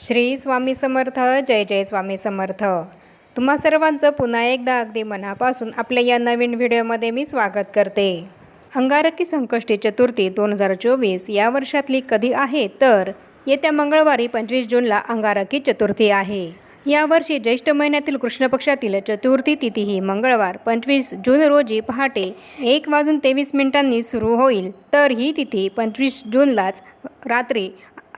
श्री स्वामी समर्थ जय जय स्वामी समर्थ. तुम्हा सर्वांचं पुन्हा एकदा अगदी मनापासून आपल्या या नवीन व्हिडिओमध्ये मी स्वागत करते. अंगारकी संकष्टी चतुर्थी दोन हजार चोवीस या वर्षातली कधी आहे? तर येत्या मंगळवारी पंचवीस जूनला अंगारकी चतुर्थी आहे. यावर्षी ज्येष्ठ महिन्यातील कृष्ण पक्षातील चतुर्थी तिथी ही मंगळवार पंचवीस जून रोजी पहाटे एक वाजून तेवीस मिनिटांनी सुरू होईल. तर ही तिथी पंचवीस जूनलाच रात्री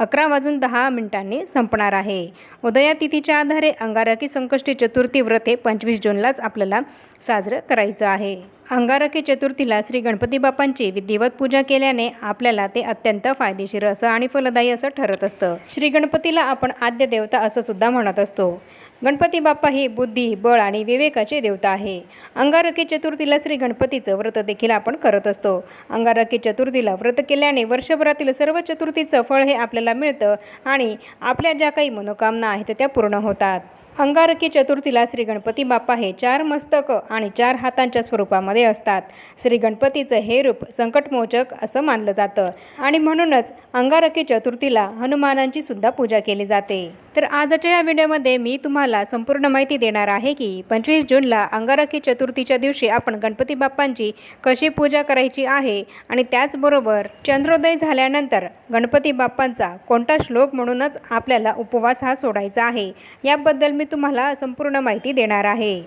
अकरा वाजून दहा मिनिटांनी संपणार आहे. उदया तिथीच्या आधारे अंगारकी संकष्टी चतुर्थी व्रत हे पंचवीस जूनलाच आपल्याला साजरं करायचं आहे. अंगारकी चतुर्थीला श्री गणपती बाप्पांची विधिवत पूजा केल्याने आपल्याला ते अत्यंत फायदेशीर असं आणि फलदायी असं ठरत असतं. श्री गणपतीला आपण आद्य देवता असं सुद्धा म्हणत असतो. गणपती बाप्पा हे बुद्धी बळ आणि विवेकाचे देवता आहे. अंगारकी चतुर्थीला श्री गणपतीचं व्रत देखील आपण करत असतो. अंगारकी चतुर्थीला व्रत केल्याने वर्षभरातील सर्व चतुर्थीचं फळ हे आपल्याला मिळतं आणि आपल्या ज्या काही मनोकामना आहेत त्या पूर्ण होतात. अंगारकी चतुर्थीला श्री गणपती बाप्पा हे चार मस्तक आणि चार हातांच्या स्वरूपामध्ये असतात. श्री गणपतीचं हे रूप संकटमोचक असं मानलं जातं. आणि म्हणूनच अंगारकी चतुर्थीला हनुमानांची सुद्धा पूजा केली जाते. तर आजच्या या व्हिडिओमध्ये मी तुम्हाला संपूर्ण माहिती देणार आहे की पंचवीस जूनला अंगारकी चतुर्थीच्या दिवशी आपण गणपती बाप्पांची कशी पूजा करायची आहे आणि त्याचबरोबर चंद्रोदय झाल्यानंतर गणपती बाप्पांचा कोणता श्लोक म्हणूनच आपल्याला उपवास हा सोडायचा आहे याबद्दल मी तुम्हाला संपूर्ण माहिती देणार आहे.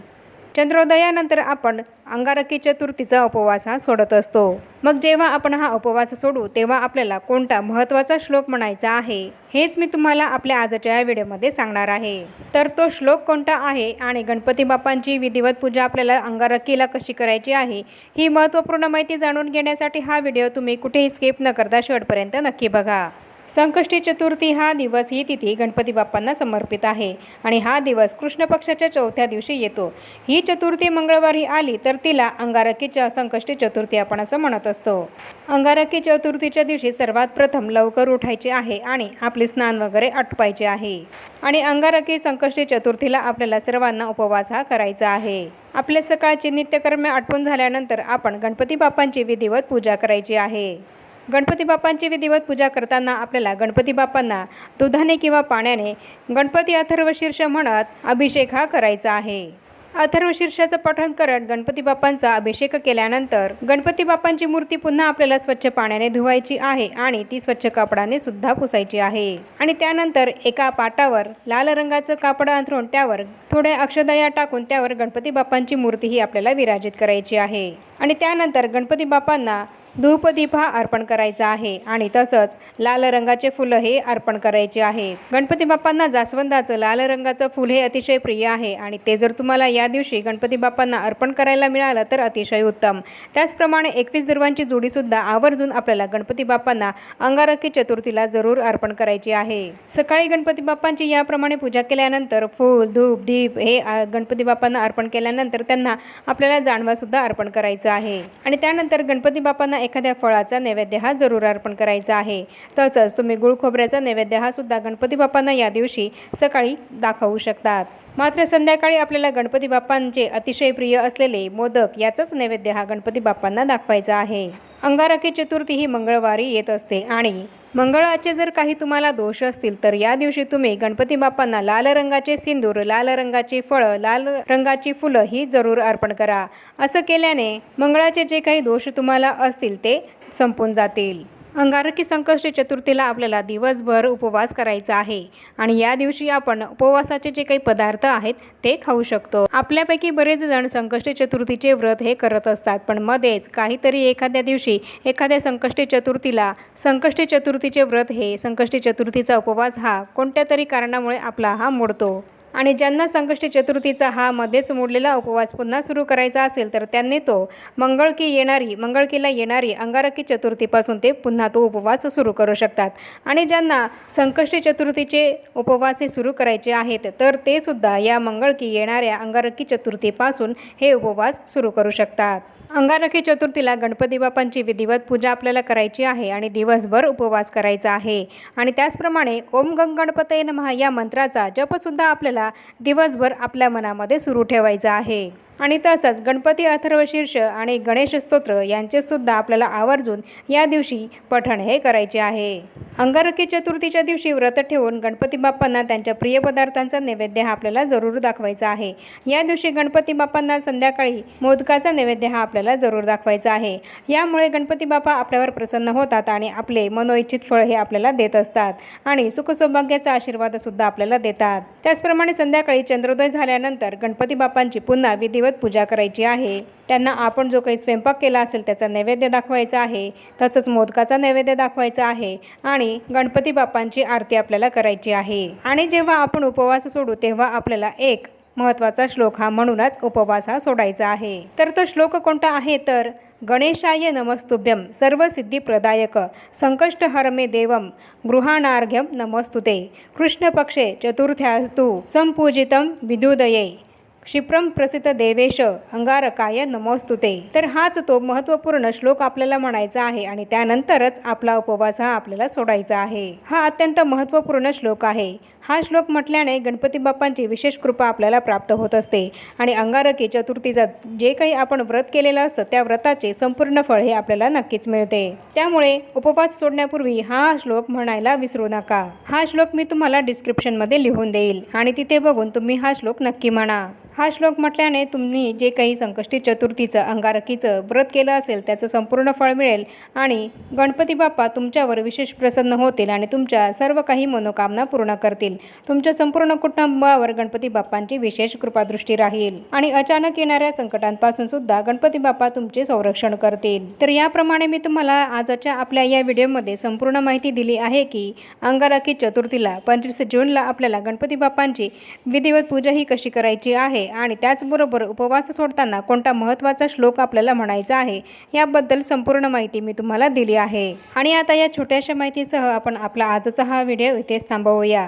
चंद्रोदयानंतर आपण अंगारकी चतुर्थीचा उपवास हा सोडत असतो. मग जेव्हा आपण हा उपवास सोडू तेव्हा आपल्याला कोणता महत्त्वाचा श्लोक म्हणायचा आहे हेच मी तुम्हाला आपल्या आजच्या या व्हिडिओमध्ये सांगणार आहे. तर तो श्लोक कोणता आहे आणि गणपती बाप्पांची विधिवत पूजा आपल्याला अंगारकीला कशी करायची आहे ही महत्त्वपूर्ण माहिती जाणून घेण्यासाठी हा व्हिडिओ तुम्ही कुठेही स्किप न करता शेवटपर्यंत नक्की बघा. संकष्टी चतुर्थी हा दिवस ही तिथी गणपती बाप्पांना समर्पित आहे आणि हा दिवस कृष्ण पक्षाच्या चौथ्या दिवशी येतो. ही चतुर्थी मंगळवारी आली तर तिला अंगारकीच्या संकष्टी चतुर्थी आपण असं म्हणत असतो. अंगारकी चतुर्थीच्या दिवशी सर्वात प्रथम लवकर उठायचे आहे आणि आपले स्नान वगैरे आटपायचे आहे. आणि अंगारकी संकष्टी चतुर्थीला आपल्याला सर्वांना उपवास हा करायचा आहे. आपले सकाळची नित्यकर्मे आटपून झाल्यानंतर आपण गणपती बाप्पांची विधिवत पूजा करायची आहे. गणपती बाप्पांची विधिवत पूजा करताना आपल्याला गणपती बाप्पांना दुधाने किंवा पाण्याने गणपती अथर्वशीर्ष म्हणत अभिषेक हा करायचा आहे. अथर्वशीर्षाचं पठण करत गणपती बाप्पांचा अभिषेक केल्यानंतर गणपती बाप्पांची मूर्ती पुन्हा आपल्याला स्वच्छ पाण्याने धुवायची आहे आणि ती स्वच्छ कापडाने सुद्धा पुसायची आहे. आणि त्यानंतर एका पाटावर लाल रंगाचं कापड अंथरून त्यावर थोड्या अक्षदया टाकून त्यावर गणपती बाप्पांची मूर्ती ही आपल्याला विराजित करायची आहे. आणि त्यानंतर गणपती बाप्पांना धूपदीप हा अर्पण करायचा आहे आणि तसंच लाल रंगाचे फुलं हे अर्पण करायचे आहे. गणपती बाप्पांना जास्वंदाचं लाल रंगाचं फुल हे अतिशय प्रिय आहे आणि ते जर तुम्हाला या दिवशी गणपती बाप्पांना अर्पण करायला मिळालं तर अतिशय उत्तम. त्याचप्रमाणे एकवीस दुर्वांची जोडीसुद्धा आवर्जून आपल्याला गणपती बाप्पांना अंगारकी चतुर्थीला जरूर अर्पण करायची आहे. सकाळी गणपती बाप्पांची याप्रमाणे पूजा केल्यानंतर फूल धूप दीप हे गणपती बाप्पांना अर्पण केल्यानंतर त्यांना आपल्याला जाणवासुद्धा अर्पण करायचं आहे. आणि त्यानंतर गणपती बाप्पांना एखाद्या फळाचा नैवेद्य हा जरूर अर्पण करायचा आहे. तसंच तुम्ही गुळ खोबऱ्याचा नैवेद्य हा सुद्धा गणपती बाप्पांना या दिवशी सकाळी दाखवू शकतात. मात्र संध्याकाळी आपल्याला गणपती बाप्पांचे अतिशय प्रिय असलेले मोदक याचाच नैवेद्य हा गणपती बाप्पांना दाखवायचा आहे. अंगारकी चतुर्थी ही मंगळवारी येत असते आणि मंगळाचे जर काही तुम्हाला दोष असतील तर या दिवशी तुम्ही गणपती बाप्पांना लाल रंगाचे सिंदूर लाल रंगाची फळं लाल रंगाची फुलं ही जरूर अर्पण करा. असं केल्याने मंगळाचे जे काही दोष तुम्हाला असतील ते संपून जातील. अंगारकी संकष्टी चतुर्थीला आपल्याला दिवसभर उपवास करायचा आहे. आणि या दिवशी आपण उपवासाचे जे काही पदार्थ आहेत ते खाऊ शकतो. आपल्यापैकी बरेच जण संकष्टी चतुर्थीचे व्रत हे करत असतात पण मध्येच काहीतरी एखाद्या दिवशी एखाद्या संकष्टी चतुर्थीला संकष्टी चतुर्थीचे व्रत हे संकष्टी चतुर्थीचा उपवास हा कोणत्या तरी कारणामुळे आपला हा मोडतो. आणि ज्यांना संकष्टी चतुर्थीचा हा मध्येच मोडलेला उपवास पुन्हा सुरू करायचा असेल तर त्यांनी तो मंगळकी येणारी मंगळकीला येणारी अंगारकी चतुर्थीपासून ते पुन्हा तो उपवास सुरू करू शकतात. आणि ज्यांना संकष्टी चतुर्थीचे उपवास हे सुरू करायचे आहेत तर ते सुद्धा या मंगळकी येणाऱ्या अंगारकी चतुर्थीपासून हे उपवास सुरू करू शकतात. अंगारकी चतुर्थीला गणपती बाप्पांची विधिवत पूजा आपल्याला करायची आहे आणि दिवसभर उपवास करायचा आहे. आणि त्याचप्रमाणे ओम गंग गणपतये नमः या मंत्राचा जपसुद्धा आपल्याला दिवसभर आपल्या मनामध्ये सुरू ठेवायचा आहे. आणि तसंच गणपती अथर्वशीर्ष आणि गणेश स्तोत्र यांचे सुद्धा आपल्याला आवर्जून या दिवशी पठण हे करायचे आहे. अंगारकी चतुर्थीच्या दिवशी व्रत ठेवून गणपती बाप्पांना त्यांच्या प्रिय पदार्थांचा नैवेद्य हा आपल्याला जरूर दाखवायचा आहे. या दिवशी गणपती बाप्पांना संध्याकाळी मोदकाचा नैवेद्य हा आपल्याला जरूर दाखवायचा आहे. यामुळे गणपती बाप्पा आपल्यावर प्रसन्न होतात आणि आपले मनोइच्छित फळ हे आपल्याला देत असतात आणि सुखसौभाग्याचा आशीर्वाद सुद्धा आपल्याला देतात. त्याचप्रमाणे संध्याकाळी चंद्रोदय झाल्यानंतर गणपती बाप्पांची पुन्हा विधिवत पूजा करायची आहे. त्यांना आपण जो काही स्वयंपाक केला असेल त्याचा नैवेद्य दाखवायचा आहे. तसंच मोदकाचा नैवेद्य दाखवायचा आहे आणि गणपती बाप्पांची आरती आपल्याला करायची आहे. आणि जेव्हा आपण उपवास सोडू तेव्हा आपल्याला एक महत्त्वाचा श्लोक हा म्हणूनच उपवास हा सोडायचा आहे. तर तो श्लोक कोणता आहे? तर गणेशाय नमस्तुभ्यं सर्वसिद्धिप्रदायक संकष्टहरमे देवम गृहाणार्घ्यं नमस्तुते. कृष्णपक्षे चतुर्थ्यास्तु संपूजितं विदुदये. क्षिप्रम प्रसिद्ध देवेश अंगारकाय नमोस्तुते. तर हाच तो महत्त्वपूर्ण श्लोक आपल्याला म्हणायचा आहे आणि त्यानंतरच आपला उपवास हा आपल्याला सोडायचा आहे. हा अत्यंत महत्त्वपूर्ण श्लोक आहे. हा श्लोक म्हटल्याने गणपती बाप्पांची विशेष कृपा आपल्याला प्राप्त होत असते. आणि अंगारकी चतुर्थीचा जे काही आपण व्रत केलेलं असतं त्या व्रताचे संपूर्ण फळ हे आपल्याला नक्कीच मिळते. त्यामुळे उपवास सोडण्यापूर्वी हा श्लोक म्हणायला विसरू नका. हा श्लोक मी तुम्हाला डिस्क्रिप्शनमध्ये लिहून देईल आणि तिथे बघून तुम्ही हा श्लोक नक्की म्हणा. हा श्लोक म्हटल्याने तुम्ही जे काही संकष्टी चतुर्थीचं अंगारकीचं व्रत केलं असेल त्याचं संपूर्ण फळ मिळेल आणि गणपती बाप्पा तुमच्यावर विशेष प्रसन्न होतील आणि तुमच्या सर्व काही मनोकामना पूर्ण करतील. तुमच्या संपूर्ण कुटुंबावर गणपती बाप्पांची विशेष कृपादृष्टी राहील. आणि अचानक येणाऱ्या संकटांपासून सुद्धा गणपती बाप्पा तुमचे संरक्षण करतील. तर याप्रमाणे मी तुम्हाला आजच्या आपल्या या व्हिडिओमध्ये संपूर्ण माहिती दिली आहे की अंगारकी चतुर्थीला पंचवीस जूनला आपल्याला गणपती बाप्पांची विधिवत पूजा ही कशी करायची आहे आणि त्याचबरोबर उपवास सोडताना कोणता महत्त्वाचा श्लोक आपल्याला म्हणायचा आहे याबद्दल संपूर्ण माहिती मी तुम्हाला दिली आहे. आणि आता या छोट्याशा माहितीसह आपण आपला आजचा हा व्हिडिओ इथेच थांबवूया.